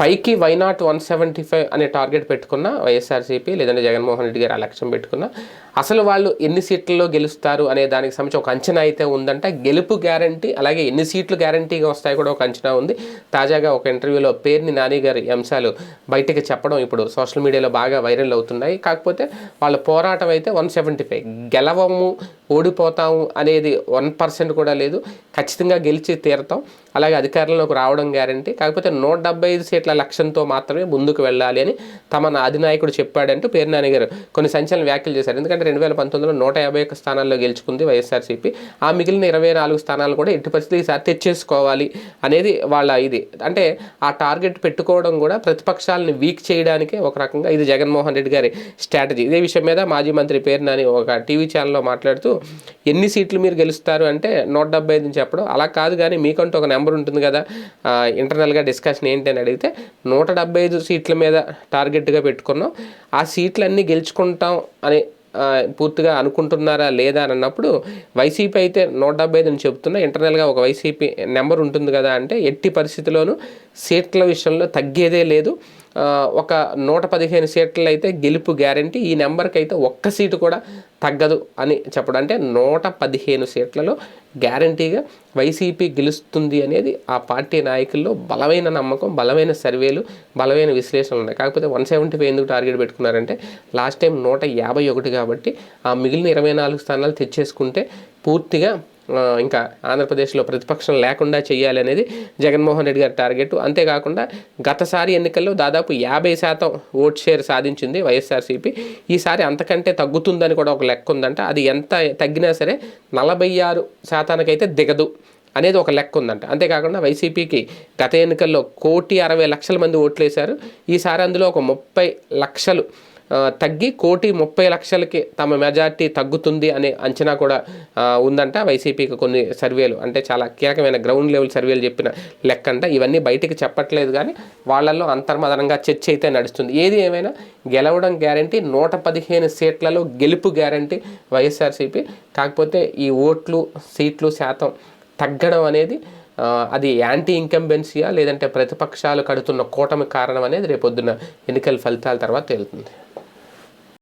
పైకి why not one seventy five అనే target పెట్టుకున్న వైఎస్ఆర్సీపీ లేదంటే జగన్మోహన్ రెడ్డి గారు ఆ లక్ష్యం పెట్టుకున్న అసలు వాళ్ళు ఎన్ని సీట్లలో గెలుస్తారు అనే దానికి సంబంధించి ఒక అంచనా అయితే ఉందంటే. గెలుపు గ్యారంటీ అలాగే ఎన్ని సీట్లు గ్యారంటీగా వస్తాయి కూడా ఒక అంచనా ఉంది. తాజాగా ఒక ఇంటర్వ్యూలో పేర్ని నాని గారి అంశాలు బయటకు చెప్పడం ఇప్పుడు సోషల్ మీడియాలో బాగా వైరల్ అవుతున్నాయి. కాకపోతే వాళ్ళ పోరాటం అయితే వన్ సెవెంటీ ఫైవ్. గెలవము ఓడిపోతాం అనేది వన్ పర్సెంట్ కూడా లేదు. ఖచ్చితంగా గెలిచి తీరతాం. అలాగే అధికారంలోకి రావడం గ్యారంటీ. కాకపోతే నూట డెబ్బై ఐదు సీట్ల లక్ష్యంతో మాత్రమే ముందుకు వెళ్ళాలి అని తమ అధినాయకుడు చెప్పాడంటూ పేర్నాని గారు కొన్ని సంచలన వ్యాఖ్యలు చేశారు. ఎందుకంటే రెండు వేల పంతొమ్మిదిలో నూట యాభై ఒక్క స్థానాల్లో గెలుచుకుంది వైఎస్ఆర్సీపీ. ఆ మిగిలిన ఇరవై నాలుగు స్థానాలు కూడా ఎట్టి పరిస్థితి ఈసారి తెచ్చేసుకోవాలి అనేది వాళ్ళ ఇది. అంటే ఆ టార్గెట్ పెట్టుకోవడం కూడా ప్రతిపక్షాలను వీక్ చేయడానికే ఒక రకంగా ఇది జగన్మోహన్ రెడ్డి గారి స్ట్రాటజీ. ఇదే విషయం మీద మాజీ మంత్రి పేరు నాని ఒక టీవీ ఛానల్లో మాట్లాడుతూ ఎన్ని సీట్లు మీరు గెలుస్తారు అంటే నూట డెబ్బై ఐదు నుంచి చెప్పడం. అలా కాదు కానీ మీకంటూ ఒక నెంబర్ ఉంటుంది కదా. ఇంటర్నల్గా డిస్కషన్ ఏంటి అని అడిగితే నూట డెబ్బై ఐదు సీట్ల మీద టార్గెట్గా పెట్టుకున్నాం. ఆ సీట్లన్నీ గెలుచుకుంటాం అని పూర్తిగా అనుకుంటున్నారా లేదా అని అన్నప్పుడు వైసీపీ అయితే నూట డెబ్బై ఐదు అని చెప్తున్నా. ఇంటర్నల్గా ఒక వైసీపీ నెంబర్ ఉంటుంది కదా అంటే ఎట్టి పరిస్థితిలోనూ సీట్ల విషయంలో తగ్గేదే లేదు. ఒక నూట పదిహేను సీట్లు అయితే గెలుపు గ్యారంటీ. ఈ నెంబర్కి అయితే ఒక్క సీటు కూడా తగ్గదు అని చెప్పడం. అంటే నూట పదిహేను సీట్లలో గ్యారంటీగా వైసీపీ గెలుస్తుంది అనేది ఆ పార్టీ నాయకుల్లో బలమైన నమ్మకం బలమైన సర్వేలు బలమైన విశ్లేషణలు ఉన్నాయి. కాకపోతే వన్ సెవెంటీ ఫైవ్ ఎందుకు టార్గెట్ పెట్టుకున్నారంటే లాస్ట్ టైం నూట యాభై ఒకటి కాబట్టి ఆ మిగిలిన ఇరవై నాలుగు స్థానాలు తెచ్చేసుకుంటే పూర్తిగా ఇంకా ఆంధ్రప్రదేశ్లో ప్రతిపక్షం లేకుండా చేయాలి అనేది జగన్మోహన్ రెడ్డి గారి టార్గెట్. అంతేకాకుండా గతసారి ఎన్నికల్లో దాదాపు యాభై శాతం ఓట్ షేర్ సాధించింది వైఎస్ఆర్సీపీ. ఈసారి అంతకంటే తగ్గుతుందని కూడా ఒక లెక్క ఉందంట. అది ఎంత తగ్గినా సరే నలభై ఆరు శాతానికైతే దిగదు అనేది ఒక లెక్క ఉందంట. అంతేకాకుండా వైసీపీకి గత ఎన్నికల్లో కోటి అరవై లక్షల మంది ఓట్లు వేశారు ఈసారి అందులో ఒక ముప్పై లక్షలు తగ్గి కోటి ముప్పై లక్షలకి తమ మెజార్టీ తగ్గుతుంది అనే అంచనా కూడా ఉందంట వైసీపీకి కొన్ని సర్వేలు. అంటే చాలా కీలకమైన గ్రౌండ్ లెవెల్ సర్వేలు చెప్పిన లెక్క అంట ఇవన్నీ బయటికి చెప్పట్లేదు కానీ వాళ్ళల్లో అంతర్మదనంగా చర్చ అయితే నడుస్తుంది. ఏది ఏమైనా గెలవడం గ్యారంటీ నూట పదిహేను సీట్లలో గెలుపు గ్యారంటీ వైఎస్ఆర్సీపీ. కాకపోతే ఈ ఓట్లు సీట్లు శాతం తగ్గడం అనేది అది యాంటీ ఇంకంబెన్సియా లేదంటే ప్రతిపక్షాలు కడుతున్న కూటమి కారణం అనేది రేపొద్దున ఎన్నికల ఫలితాల తర్వాత తేలుతుంది.